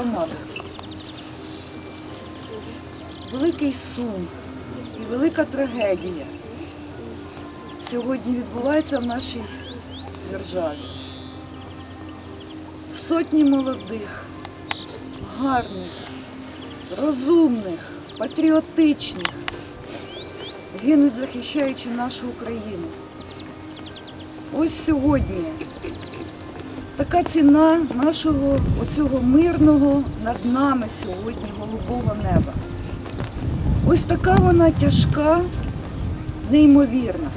Громада, великий сум і велика трагедія сьогодні відбувається в нашій державі. Сотні молодих, гарних, розумних, патріотичних гинуть, захищаючи нашу Україну. Ось сьогодні така ціна нашого оцього мирного над нами сьогодні голубого неба. Ось така вона тяжка, неймовірна.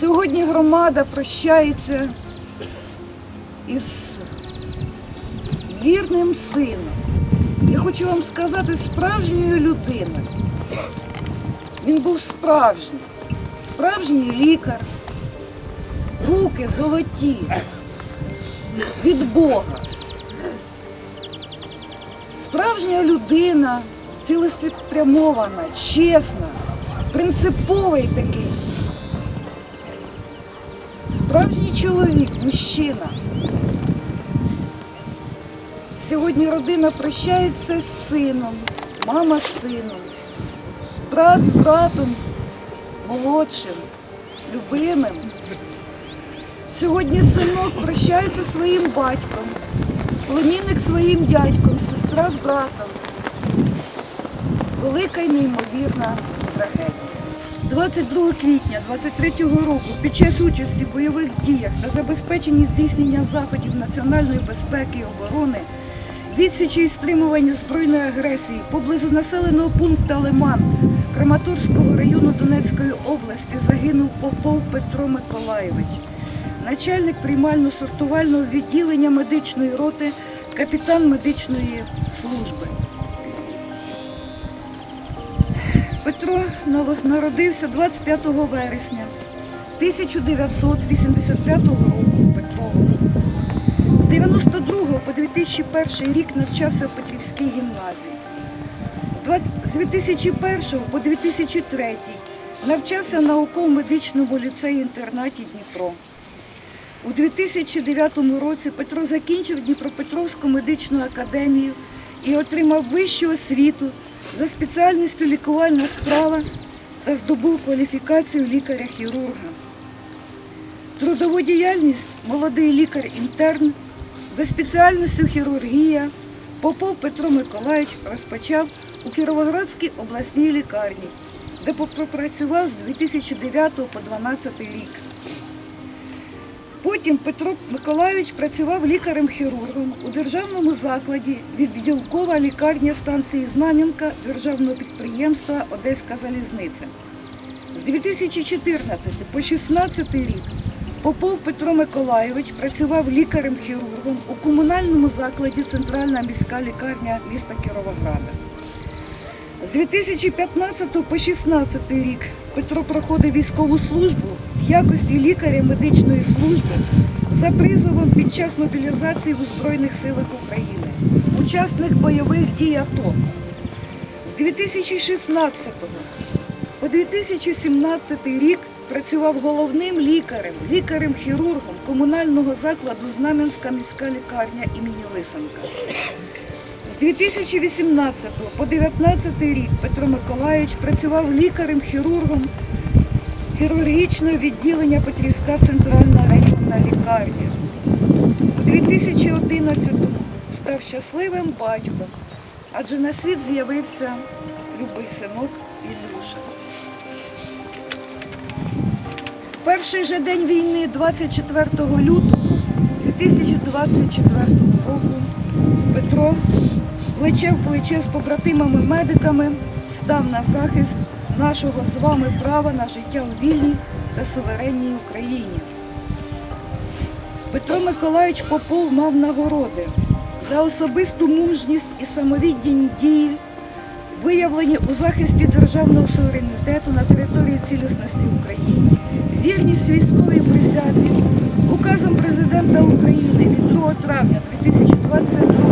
Сьогодні громада прощається із вірним сином. Я хочу вам сказати, справжньою людиною. Він був справжній, справжній лікар, руки золоті від Бога. Справжня людина, цілеспрямована, чесна, принциповий такий. Справжній чоловік, мужчина. Сьогодні родина прощається з сином, мама з сином, брат з братом, молодшим, любимим. Сьогодні синок прощається своїм батьком, племінник своїм дядьком, сестра з братом. Велика й неймовірна трагедія. 22 квітня 23-го року під час участі в бойових діях та забезпеченні здійснення заходів національної безпеки і оборони, відсічі і стримування збройної агресії поблизу населеного пункту Лиман Краматорського району Донецької області загинув Попов Петро Миколаєвич, начальник приймально-сортувального відділення медичної роти, капітан медичної служби. Петро народився 25 вересня 1985 року Петрово. З 92 по 2001 рік навчався в Петрівській гімназії. З 2001 по 2003 навчався в науково-медичному ліцеї-інтернаті Дніпро. У 2009 році Петро закінчив Дніпропетровську медичну академію і отримав вищу освіту за спеціальністю лікувальна справа та здобув кваліфікацію лікаря-хірурга. Трудову діяльність молодий лікар-інтерн за спеціальністю хірургія Попов Петро Миколаївич розпочав у Кіровоградській обласній лікарні, де попрацював з 2009 по 2012 рік. Потім Петро Миколаївич працював лікарем-хірургом у державному закладі відділкова лікарня станції Знам'янка державного підприємства Одеська залізниця. З 2014 по 2016 рік Попов Петро Миколаєвич працював лікарем-хірургом у комунальному закладі Центральна міська лікарня міста Кіровограда. З 2015 по 2016 рік Петро проходив військову службу в якості лікаря медичної служби за призовом під час мобілізації у Збройних силах України, учасник бойових дій АТО. З 2016 по 2017 рік працював головним лікарем, лікарем-хірургом комунального закладу Знам'янська міська лікарня імені Лисенка. З 2018 по 2019 рік Петро Миколаївич працював лікарем-хірургом хірургічного відділення Петрівська центральна районна лікарня. У 2011-му став щасливим батьком, адже на світ з'явився любий синок Ілюша. Перший же день війни, 24 лютого 2024 року, Петро плече в плече з побратимами-медиками став на захист нашого з вами права на життя у вільній та суверенній Україні. Петро Миколаївич Попов мав нагороди за особисту мужність і самовіддані дії, виявлені у захисті державного суверенітету на території цілісності України, вірність військовій присязі, указом президента України від 2 травня 2022 року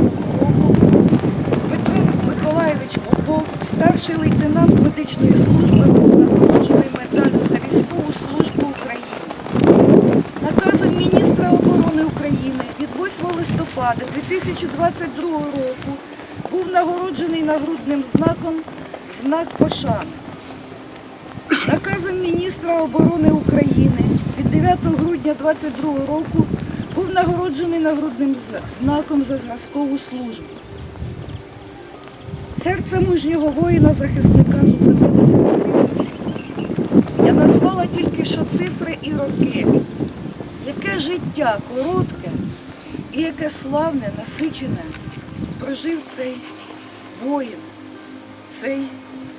Миколаєвич Попов, старший лейтенант медичної служби, був нагороджений медаллю за військову службу України. Наказом міністра оборони України від 8 листопада 2022 року був нагороджений нагрудним знаком знак пошани. Наказом міністра оборони України від 9 грудня 2022 року був нагороджений нагрудним знаком за зразкову службу. Серце мужнього воїна-захисника зупинилося на 30. Я назвала тільки що цифри і роки. Яке життя коротке і яке славне, насичене прожив цей воїн, цей,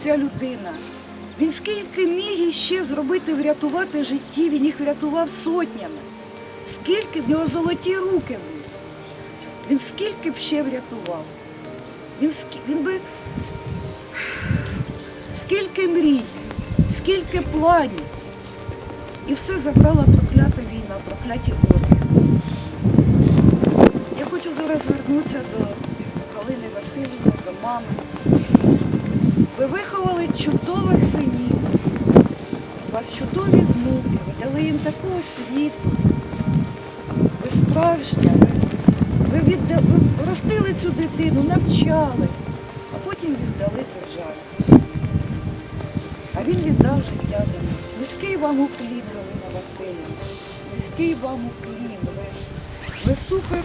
ця людина. Він скільки міг іще зробити, врятувати житті, він їх врятував сотнями. Скільки в нього золоті руки були. Він скільки б ще врятував. Він, він би скільки мрій, скільки планів. І все забрала проклята війна, прокляті орки. Я хочу зараз звернутися до Галини Васильівни, до мами. Ви виховали чудових синів, у вас чудові внуки, ви дали їм таку освіту. Ви справжня. Ви, відда... ви ростили цю дитину, навчали, а потім віддали державі. А він віддав життя за них. Низький вам уклін, Галина Васильівна. Низький вам уклін. Ви, ви супер,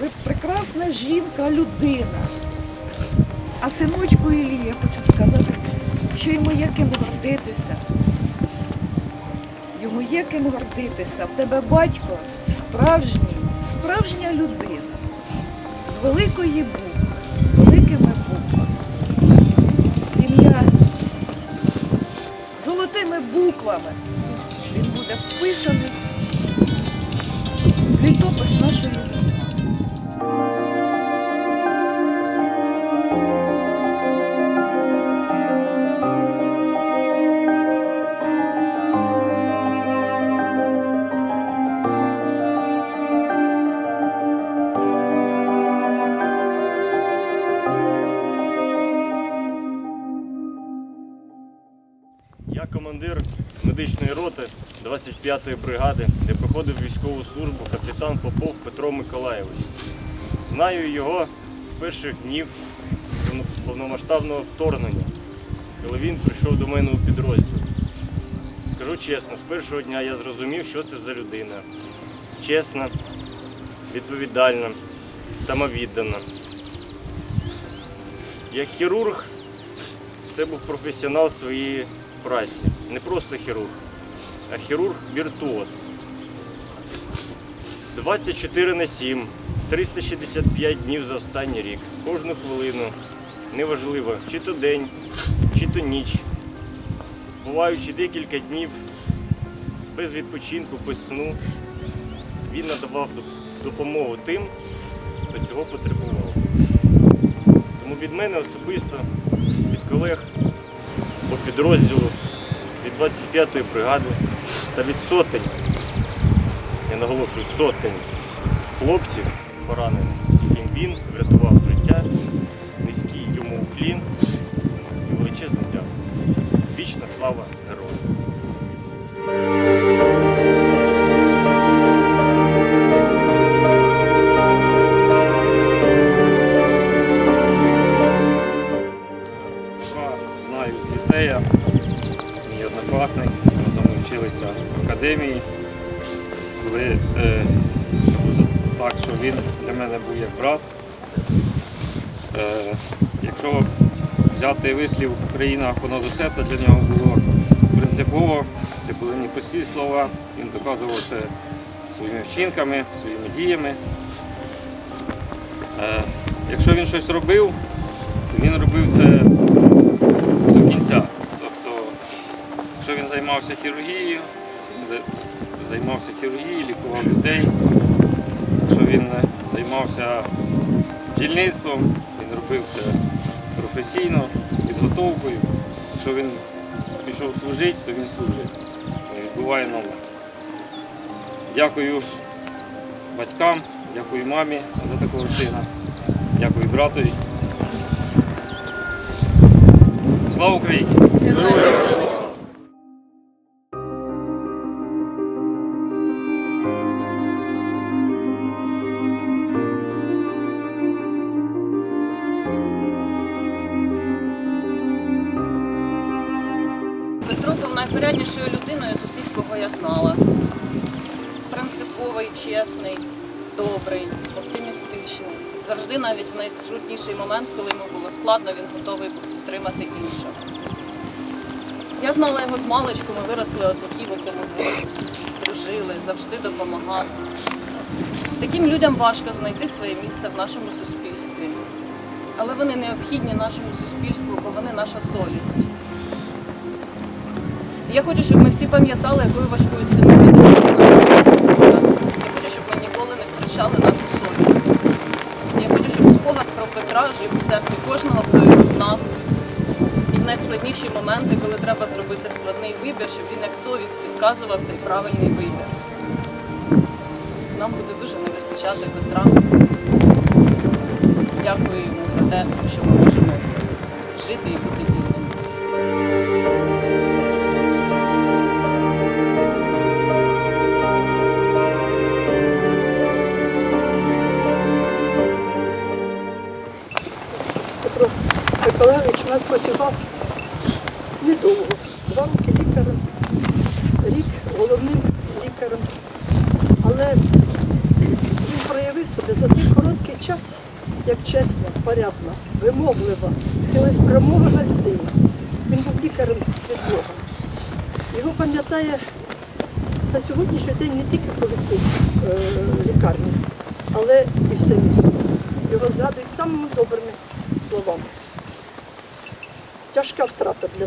ви прекрасна жінка, людина. А синочку Іллі я хочу сказати, що йому є ким гордитися. Йому є ким гордитися. В тебе батько справжній, справжня людина. Великої букви, великими буквами. Ім'я золотими буквами. Він буде вписаний в літопис нашої землі. 25-ї бригади, де проходив військову службу капітан Попов Петро Миколаєвич. Знаю його з перших днів повномасштабного вторгнення, коли він прийшов до мене у підрозділ. Скажу чесно, з першого дня я зрозумів, що це за людина. Чесна, відповідальна, самовіддана. Як хірург це був професіонал своєї праці. Не просто хірург, а хірург-віртуоз. 24 на 7, 365 днів за останній рік. Кожну хвилину. Неважливо, чи то день, чи то ніч. Буваючи декілька днів без відпочинку, без сну, він надавав допомогу тим, хто цього потребував. Тому від мене особисто, від колег по підрозділу, від 25-ї бригади та від сотень, я наголошую, сотень хлопців поранених, яким він врятував життя, низький йому уклін. І величезне дякую. Вічна слава він для мене був як брат. Е, якщо взяти вислів Україна понад усе, це для нього було принципово, це були не прості слова, він доказував це своїми вчинками, своїми діями. Е, якщо він щось робив, то він робив це до кінця. Тобто, якщо він займався хірургією, займався хірургією, лікував людей. Е, займався бджільництвом, він робив це професійно, підготовкою. Якщо він пішов служити, то він служить. Не відбуває номер. Дякую батькам, дякую мамі за такого сина, дякую братові. Слава Україні! Найпоряднішою людиною з усіх, кого я знала. Принциповий, чесний, добрий, оптимістичний. Завжди, навіть в найтрудніший момент, коли йому було складно, він готовий підтримати інших. Я знала його з маличку, ми виросли отакі в цьому дворі, дружили, завжди допомагав. Таким людям важко знайти своє місце в нашому суспільстві. Але вони необхідні нашому суспільству, бо вони наша совість. Я хочу, щоб ми всі пам'ятали, якою важкою ціною. Я хочу, щоб ми ніколи не втрачали нашу совість. Я хочу, щоб спогад про Петра жив у серці кожного, хто його знав. І в найскладніші моменти, коли треба зробити складний вибір, щоб він як совість підказував цей правильний вибір. Нам буде дуже не вистачати Петра. Дякую йому за те, що ми можемо жити і бути вільними. Чесна, порядна, вимоглива, цілеспрямована людина. Він був лікарем від. Його пам'ятає на сьогоднішній день не тільки колектив е, лікарні, але і все місто. Його згадують самими добрими словами. Тяжка втрата для,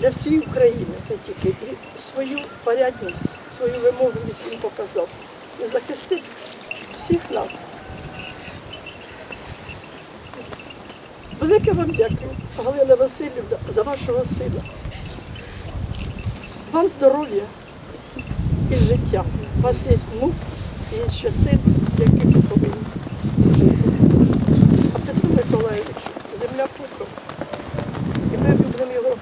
для всієї України, не тільки. І свою порядність, свою вимогливість він показав. І захистив всіх нас. Велике вам дякую, Галина Васильівна, за вашого сина. Вам здоров'я і життя. У вас є внук і ще син, який ви повинні жити. А Петро Миколаєвич, земля пухом. І ми будемо його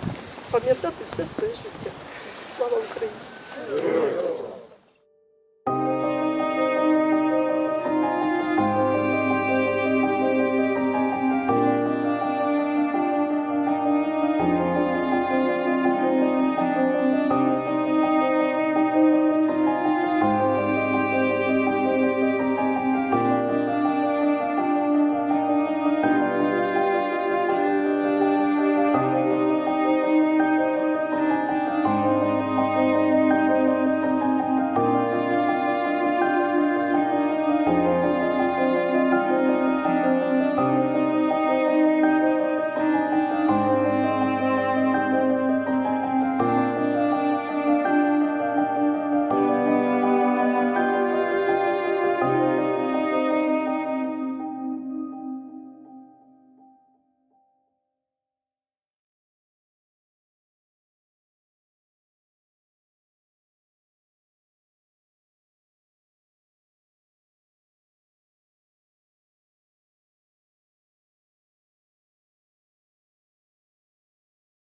пам'ятати все своє життя.